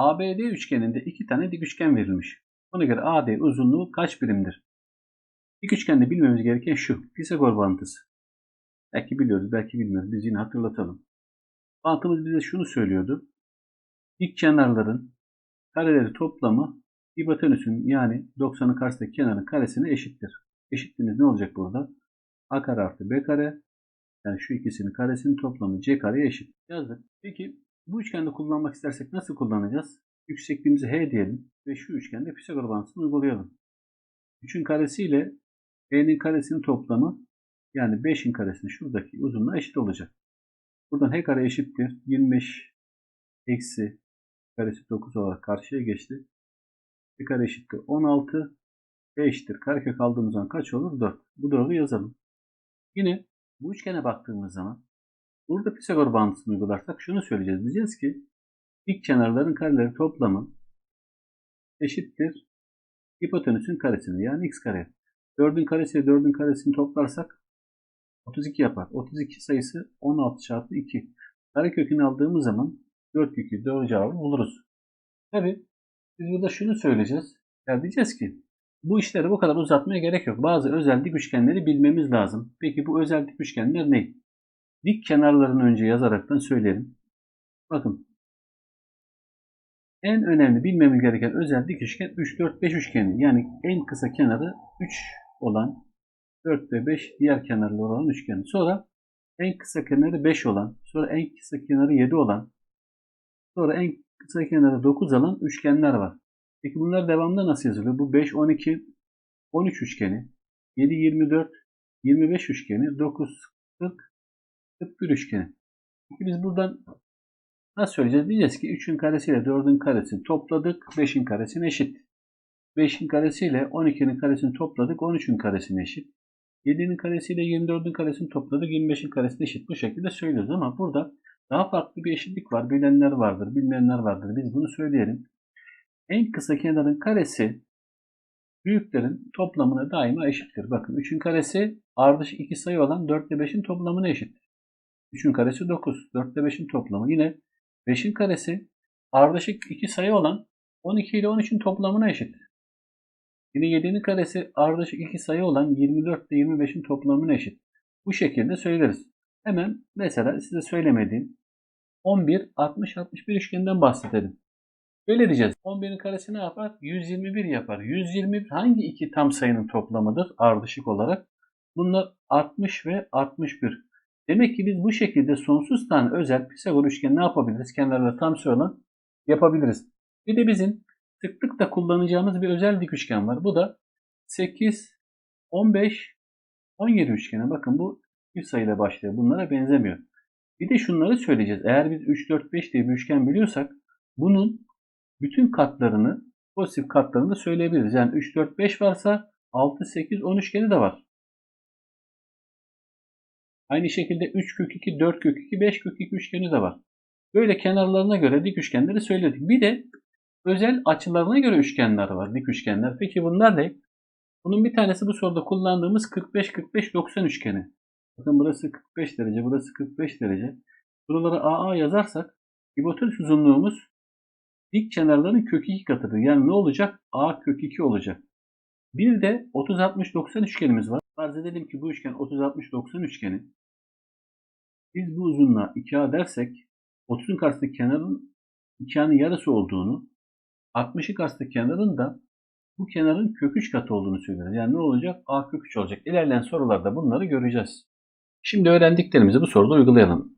ABD üçgeninde iki tane dik üçgen verilmiş. Buna göre AD uzunluğu kaç birimdir? Dik üçgende bilmemiz gereken şu. Pisagor bağıntısı. Belki biliyoruz, belki bilmiyoruz. Biz yine hatırlatalım. Bağıntımız bize şunu söylüyordu. Dik kenarların kareleri toplamı hipotenüsün yani 90'ın karşısındaki kenarın karesine eşittir. Eşitliğimiz ne olacak burada? A kare artı B kare yani şu ikisinin karesinin toplamı C kareye eşit. Yazdık. Peki bu üçgende kullanmak istersek nasıl kullanacağız? Yüksekliğimizi H diyelim ve şu üçgende Pisagor bağıntısını uygulayalım. 3'ün karesi ile B'nin karesinin toplamı yani 5'in karesinin şuradaki uzunluğa eşit olacak. Buradan H kare eşittir. 25 eksi karesi 9 olarak karşıya geçti. B kare eşittir 16. B eşittir. Karekök aldığımız zaman kaç olur? 4. Bu 4'ü yazalım. Yine bu üçgene baktığımız zaman burada Pisagor bağıntısını uygularsak şunu söyleyeceğiz. Diyeceğiz ki dik kenarların kareleri toplamı eşittir hipotenüsün karesine yani x kare. 4'ün karesi ile 4'ün karesini toplarsak 32 yapar. 32 sayısı 16 çarpı 2. Karekökünü aldığımız zaman 4 kökü doğru cevabı buluruz. Tabi biz burada şunu söyleyeceğiz. Ya diyeceğiz ki bu işleri bu kadar uzatmaya gerek yok. Bazı özel dik üçgenleri bilmemiz lazım. Peki bu özel dik üçgenler ne? Dik kenarlarını önce yazaraktan söyleyelim. Bakın. En önemli bilmemiz gereken özel dik üçgen 3, 4, 5 üçgeni. Yani en kısa kenarı 3 olan 4 ve 5 diğer kenarlı olan üçgen. Sonra en kısa kenarı 5 olan, sonra en kısa kenarı 7 olan, sonra en kısa kenarı 9 olan üçgenler var. Peki bunlar devamında nasıl yazılıyor? Bu 5, 12, 13 üçgeni, 7, 24, 25 üçgeni, 9, 40, 41 üçgeni. Peki biz buradan nasıl söyleyeceğiz? Diyeceğiz ki 3'ün karesiyle 4'ün karesini topladık, 5'in karesine eşit. 5'in karesiyle 12'nin karesini topladık, 13'ün karesine eşit. 7'nin karesiyle 24'ün karesini topladık, 25'in karesine eşit. Bu şekilde söylüyoruz ama burada daha farklı bir eşitlik var. Bilenler vardır, bilmeyenler vardır. Biz bunu söyleyelim. En kısa kenarın karesi büyüklerin toplamına daima eşittir. Bakın 3'ün karesi ardışık iki sayı olan 4 ile 5'in toplamına eşit. 3'ün karesi 9. 4 ile 5'in toplamı. Yine 5'in karesi ardışık iki sayı olan 12 ile 13'ün toplamına eşit. Yine 7'nin karesi ardışık iki sayı olan 24 ile 25'in toplamına eşit. Bu şekilde söyleriz. Hemen mesela size söylemediğim 11, 60, 61 üçgeninden bahsedelim. Böyle diyeceğiz. 11'in karesi ne yapar? 121 yapar. 121 hangi iki tam sayının toplamıdır ardışık olarak? Bunlar 60 ve 61. Demek ki biz bu şekilde sonsuz tane özel Pisagor üçgeni ne yapabiliriz? Kenarları tam sayı olan yapabiliriz. Bir de bizim sıklıkla kullanacağımız bir özel dik üçgen var. Bu da 8, 15, 17 üçgeni. Bakın bu bir sayıyla başlıyor. Bunlara benzemiyor. Bir de şunları söyleyeceğiz. Eğer biz 3, 4, 5 diye bir üçgen biliyorsak bunun bütün katlarını, pozitif katlarını söyleyebiliriz. Yani 3, 4, 5 varsa 6, 8, 10 üçgeni de var. Aynı şekilde 3 kök 2, 4 kök 2, 5 kök 2 üçgeni de var. Böyle kenarlarına göre dik üçgenleri söyledik. Bir de özel açılarına göre üçgenler var. Dik üçgenler. Peki bunlar ne? Bunun bir tanesi bu soruda kullandığımız 45-45-90 üçgeni. Bakın burası 45 derece, burası 45 derece. Buralara AA yazarsak hipotenüs uzunluğumuz dik kenarların kök 2 katıdır. Yani ne olacak? A kök 2 olacak. Bir de 30-60-90 üçgenimiz var. Farz edelim ki bu üçgen 30-60-90 üçgeni. Biz bu uzunluğa 2A dersek 30'un karşısındaki kenarın 2A'nın yarısı olduğunu 60'ın karşısındaki kenarın da bu kenarın kök 3 katı olduğunu söyleriz. Yani ne olacak? A kök 3 olacak. İlerleyen sorularda bunları göreceğiz. Şimdi öğrendiklerimizi bu soruda uygulayalım.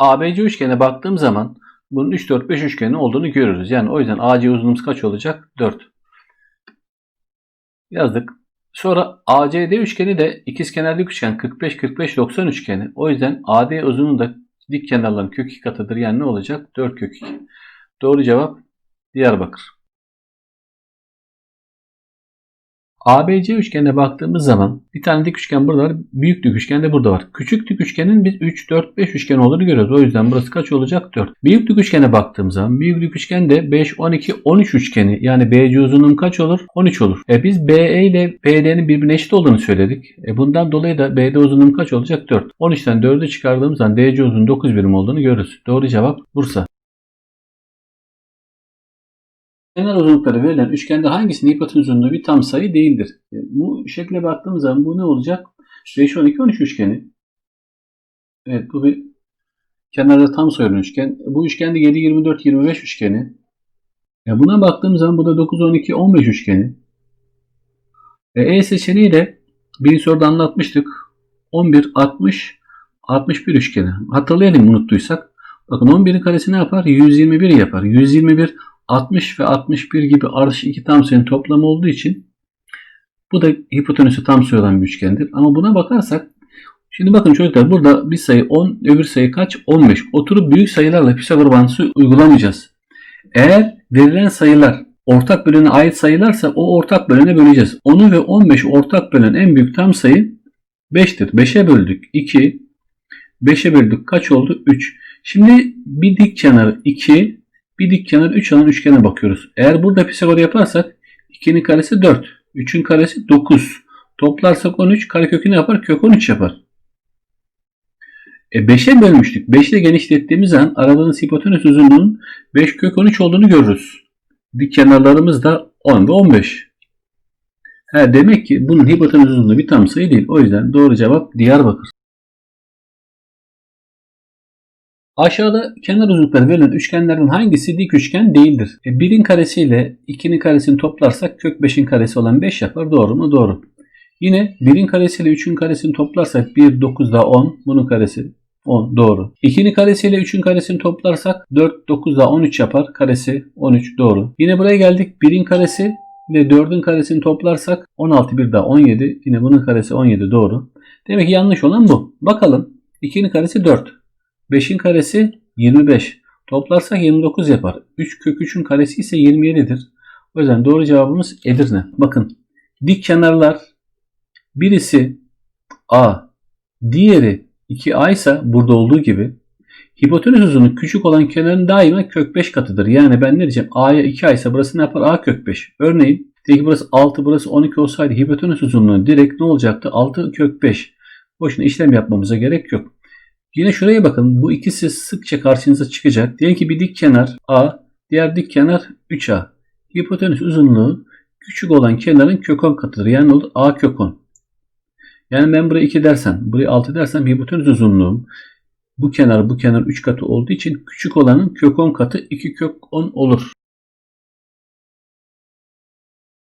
ABC üçgene baktığım zaman bunun 3, 4, 5 üçgeni olduğunu görürüz. Yani o yüzden AC uzunluğumuz kaç olacak? 4. Yazdık. Sonra ACD üçgeni de ikizkenarlık üçgen 45, 45, 90 üçgeni. O yüzden AD uzunluğu da dik kenarların kök 2 katıdır. Yani ne olacak? 4 kök 2. Doğru cevap Diyarbakır. ABC üçgenine baktığımız zaman bir tane dik üçgen burada var. Büyük dik üçgen de burada var. Küçük dik üçgenin biz 3, 4, 5 üçgen olduğunu görüyoruz. O yüzden burası kaç olacak? 4. Büyük dik üçgene baktığımız zaman büyük dik üçgen de 5, 12, 13 üçgeni. Yani BC uzunluğu kaç olur? 13 olur. E biz BE ile BD'nin birbirine eşit olduğunu söyledik. E bundan dolayı da BD uzunluğu kaç olacak? 4. 13'ten 4'ü çıkardığımız zaman DC uzunluğu 9 birim olduğunu görürüz. Doğru cevap Bursa. Kenar uzunlukları verilen üçgende hangisinin hipotenüs uzunluğu bir tam sayı değildir? E, Bu şekle baktığımız zaman bu ne olacak? 5, 12, 13 üçgeni. Evet bu bir kenarda tam sayılı üçgen. Bu üçgende 7, 24, 25 üçgeni. Ya buna baktığımız zaman bu da 9, 12, 15 üçgeni. E, e seçeneğiyle bir soruda anlatmıştık. 11, 60, 61 üçgeni. Hatırlayalım unuttuysak. Bakın 11'in karesi ne yapar? 121 yapar. 121, 60 ve 61 gibi ardış iki tam sayının toplamı olduğu için bu da hipotenüsü tam sayı olan bir üçgendir. Ama buna bakarsak Şimdi bakın çocuklar burada bir sayı 10, öbür sayı kaç? 15. Oturup büyük sayılarla Pisagor bağıntısı uygulamayacağız. Eğer verilen sayılar ortak bölene ait sayılarsa o ortak bölene böleceğiz. 10'u ve 15'i ortak bölen en büyük tam sayı 5'tir. 5'e böldük 2. 5'e böldük kaç oldu? 3. Şimdi bir dik kenarı 2, bir dik kenarı 3 olan üçgene bakıyoruz. Eğer burada Pisagor yaparsak 2'nin karesi 4, 3'ün karesi 9. Toplarsak 13, karekök ne yapar? Kök 13 yapar. E 5'e bölmüştük. 5 ile genişlettiğimiz zaman aradığımız hipotenüs uzunluğunun 5 kök 13 olduğunu görürüz. Dik kenarlarımız da 10 ve 15. Ha, demek ki bunun hipotenüs uzunluğu bir tam sayı değil. O yüzden doğru cevap Diyarbakır. Aşağıda kenar uzunlukları verilen üçgenlerden hangisi dik üçgen değildir? E, 1'in karesiyle 2'nin karesini toplarsak kök 5'in karesi olan 5 yapar. Doğru mu? Doğru. Yine 1'in karesiyle 3'ün karesini toplarsak 1, 9 daha 10. Bunun karesi 10 doğru. 2'nin karesiyle 3'ün karesini toplarsak 4, 9 daha 13 yapar. Karesi 13 doğru. Yine buraya geldik. 1'in karesi ile 4'ün karesini toplarsak 16, 1 daha 17. Yine bunun karesi 17 doğru. Demek ki yanlış olan bu. Bakalım. 2'nin karesi 4. 5'in karesi 25. Toplarsak 29 yapar. 3 kök 3'ün karesi ise 27'dir. O yüzden doğru cevabımız Edirne. Bakın dik kenarlar birisi A, diğeri 2A ise burada olduğu gibi hipotenüs uzunluğu küçük olan kenarın daima kök 5 katıdır. Yani ben ne diyeceğim? A'ya 2A ise burası ne yapar? A kök 5. Örneğin diyelim burası 6 burası 12 olsaydı hipotenüs uzunluğu direkt ne olacaktı? 6 kök 5. Boşuna işlem yapmamıza gerek yok. Yine şuraya bakın. Bu ikisi sıkça karşınıza çıkacak. Diyelim ki bir dik kenar A, diğer dik kenar 3A. Hipotenüs uzunluğu küçük olan kenarın kök 10 katıdır. Yani olur A kök 10. Yani ben buraya 2 dersem, buraya 6 dersem hipotenüs uzunluğum bu kenar bu kenar 3 katı olduğu için küçük olanın kök 10 katı 2 kök 10 olur.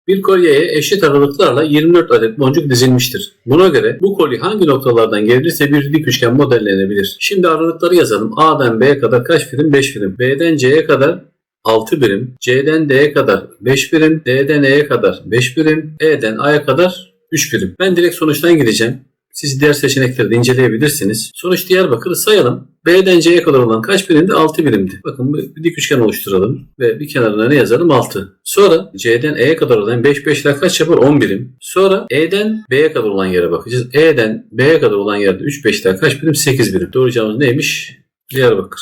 Bir kolyeye eşit aralıklarla 24 adet boncuk dizilmiştir. Buna göre bu kolye hangi noktalardan gelirse bir dik üçgen modellenebilir. Şimdi aralıkları yazalım. A'dan B'ye kadar kaç birim? 5 birim. B'den C'ye kadar 6 birim. C'den D'ye kadar 5 birim. D'den E'ye kadar 5 birim. E'den A'ya kadar 3 birim. Ben direkt sonuçtan gideceğim. Siz diğer seçenekleri de inceleyebilirsiniz. Sonuç Diyarbakır'ı sayalım. B'den C'ye kadar olan kaç birimdi? 6 birimdi. Bakın bir dik üçgen oluşturalım. Ve bir kenarına ne yazalım? 6. Sonra C'den E'ye kadar olan 5 5 ile kaç yapar? 10 birim. Sonra E'den B'ye kadar olan yere bakacağız. E'den B'ye kadar olan yerde 3 5 ile kaç birim? 8 birim. Doğru cevabımız neymiş? Diyarbakır.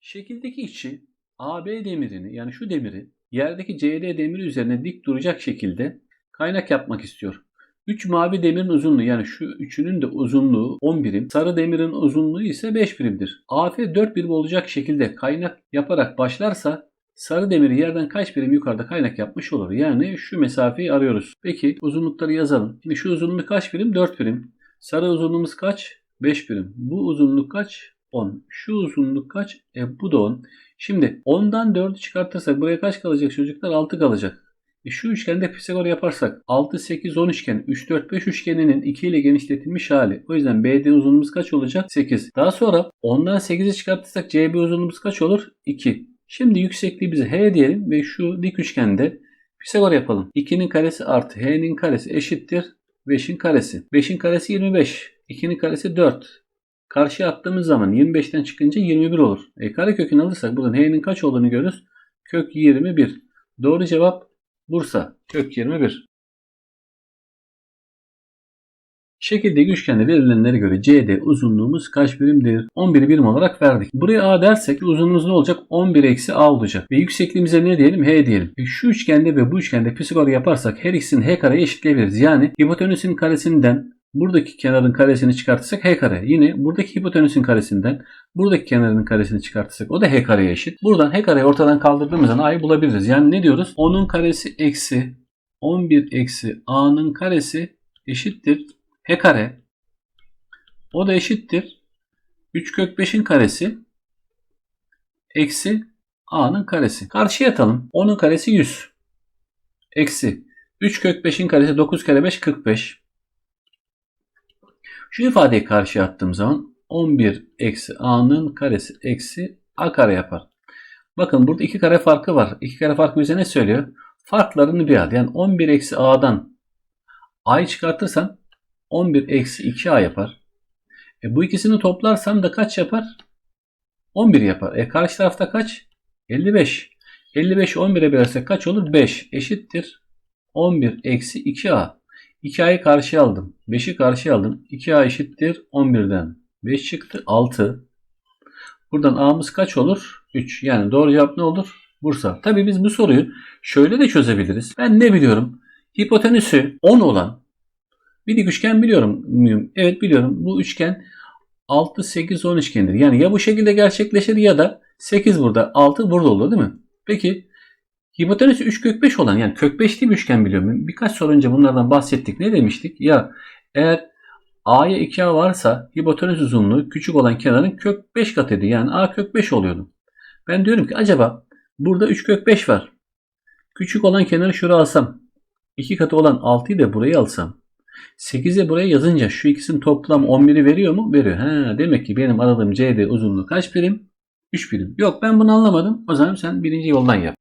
Şekildeki içi AB demirini yani şu demiri yerdeki CD demiri üzerine dik duracak şekilde kaynak yapmak istiyor. 3 mavi demirin uzunluğu yani şu üçünün de uzunluğu 10 birim. Sarı demirin uzunluğu ise 5 birimdir. AF 4 birim olacak şekilde kaynak yaparak başlarsa sarı demiri yerden kaç birim yukarıda kaynak yapmış olur. Yani şu mesafeyi arıyoruz. Peki uzunlukları yazalım. Şimdi şu uzunluk kaç birim? 4 birim. Sarı uzunluğumuz kaç? 5 birim. Bu uzunluk kaç? 10. Şu uzunluk kaç? E bu da 10. Şimdi 10'dan 4'ü çıkartırsak buraya kaç kalacak çocuklar? 6 kalacak. E şu üçgende Pisagor yaparsak 6, 8, 10 üçgen 3, 4, 5 üçgeninin 2 ile genişletilmiş hali. O yüzden BD uzunluğumuz kaç olacak? 8. Daha sonra 10'dan 8'i çıkartırsak CB uzunluğumuz kaç olur? 2. Şimdi yüksekliği bize H diyelim ve şu dik üçgende Pisagor yapalım. 2'nin karesi artı H'nin karesi eşittir 5'in karesi. 5'in karesi 25. 2'nin karesi 4. Karşıya attığımız zaman 25'ten çıkınca 21 olur. E karekökünü alırsak buradan H'nin kaç olduğunu görürüz. Kök 21. Doğru cevap Bursa. Kök 21. Şekildeki üçgende verilenlere göre CD uzunluğumuz kaç birimdir? 11 birim olarak verdik. Buraya A dersek uzunluğumuz ne olacak? 11 eksi A olacak. Ve yüksekliğimize ne diyelim? H diyelim. E şu üçgende ve bu üçgende Pisagor yaparsak her ikisini H kareye eşitleyebiliriz. Yani hipotenüsün karesinden buradaki kenarın karesini çıkartırsak h kare. Yine buradaki hipotenüsün karesinden buradaki kenarın karesini çıkartırsak o da h kareye eşit. Buradan h kareyi ortadan kaldırdığımız zaman a'yı bulabiliriz. Yani ne diyoruz? 10'un karesi eksi 11 eksi a'nın karesi eşittir h kare. O da eşittir 3 kök 5'in karesi eksi a'nın karesi. Karşıya atalım. 10'un karesi 100. Eksi 3 kök 5'in karesi 9 kere 5 45. Şu ifadeyi karşıya attığım zaman 11 eksi a'nın karesi eksi a kare yapar. Bakın burada iki kare farkı var. İki kare farkı bize ne söylüyor? Farklarını bir al. Yani 11 eksi a'dan a'yı çıkartırsan 11 eksi 2a yapar. E bu ikisini toplarsam da kaç yapar? 11 yapar. E karşı tarafta kaç? 55. 55'i 11'e bölersek kaç olur? 5 eşittir. 11 eksi 2a. 2a'yı karşıya aldım. 5'i karşıya aldım. 2a eşittir 11'den. 5 çıktı 6. Buradan a'mız kaç olur? 3. Yani doğru cevap ne olur? Bursa. Tabi biz bu soruyu şöyle de çözebiliriz. Ben ne biliyorum? Hipotenüsü 10 olan bir dik üçgen biliyorum muyum? Evet biliyorum. Bu üçgen 6, 8, 10 üçgendir. Yani ya bu şekilde gerçekleşir ya da 8 burada, 6 burada olur değil mi? Peki hipotenüsü 3 kök 5 olan yani kök 5'li bir üçgen biliyor muyum? Birkaç soru önce bunlardan bahsettik. Ne demiştik? Ya eğer A'ya 2A varsa hipotenüs uzunluğu küçük olan kenarın kök 5 katıydı. Yani A kök 5 oluyordu. Ben diyorum ki acaba burada 3 kök 5 var. Küçük olan kenarı şuraya alsam. 2 katı olan 6'yı da buraya alsam. 8'i buraya yazınca şu ikisinin toplam 11'i veriyor mu? Veriyor. Ha, demek ki benim aradığım CD uzunluğu kaç birim? 3 birim. Yok ben bunu anlamadım. O zaman sen birinci yoldan yap.